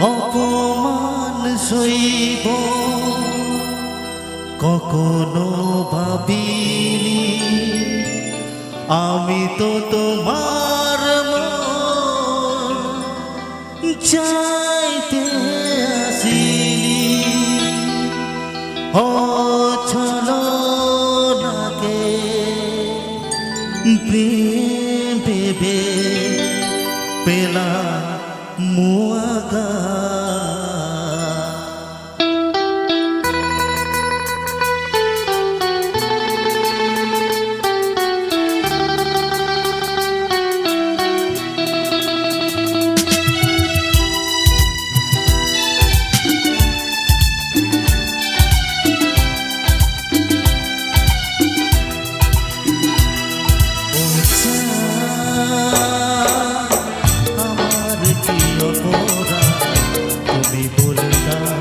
অপমান সইব। কখনো ভাবিনি। আমি তো তোমার চাইতে আসিনি। ও ছলো নাকে প্রেম পেলা মুয়াগা আমার কি তুমি বলে দাও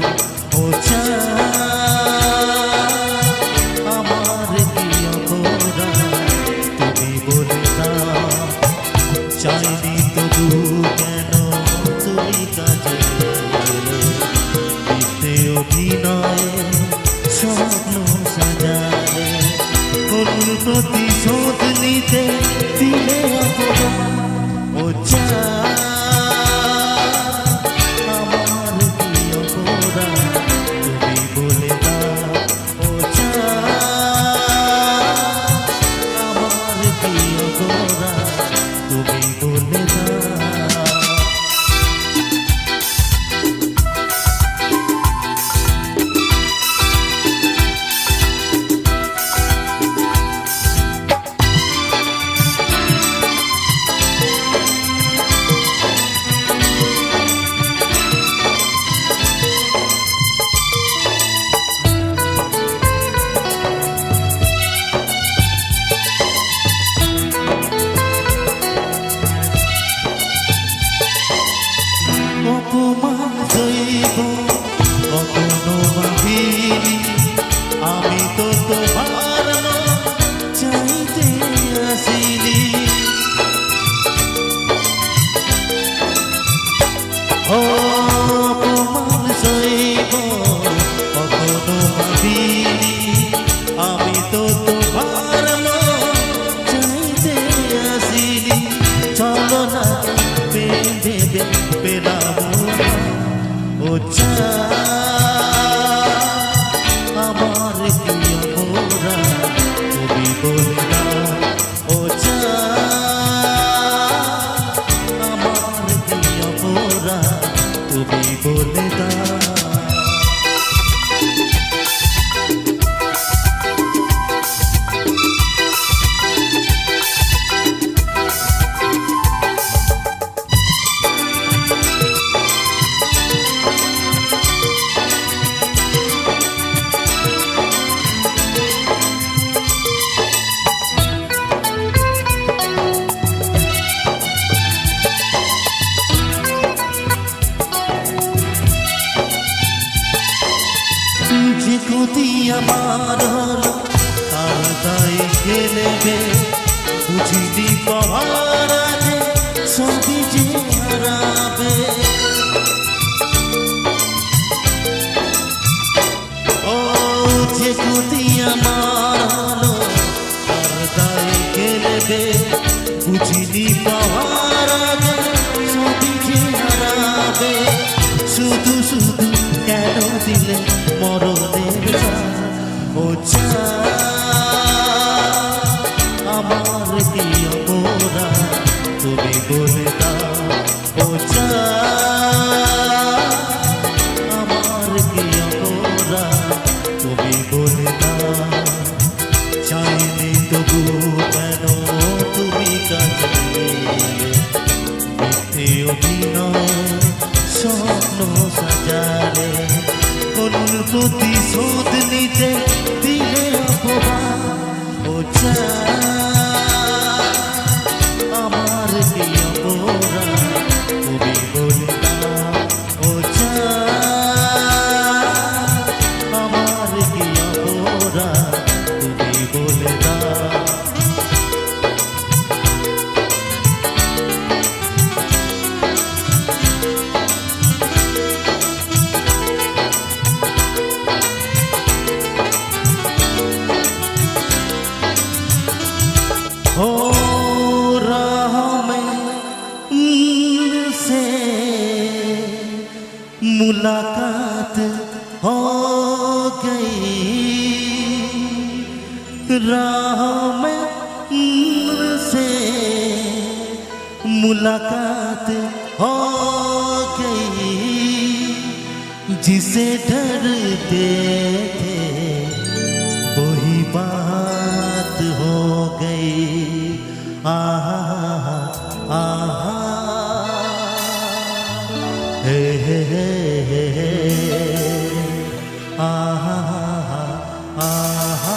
আমার কি অপরাধ তুমি বলে দাও, চাইনি তবু কেন তুমি কাজে অভিনয় স্বপ্ন সাজালে কোন অপমান সইব বলে দাও। যে ক্ষতি আমার হলো কে নেবে বুঝিনি আগে সবই যে হারাবে। ও যে ক্ষতি আমার হলো কে নেবে বুঝিনি পাওয়ার मुलाकात हो गई। राह में से मुलाकात हो गई। जिसे डरते थे, वही बात हो गई। आहा आहा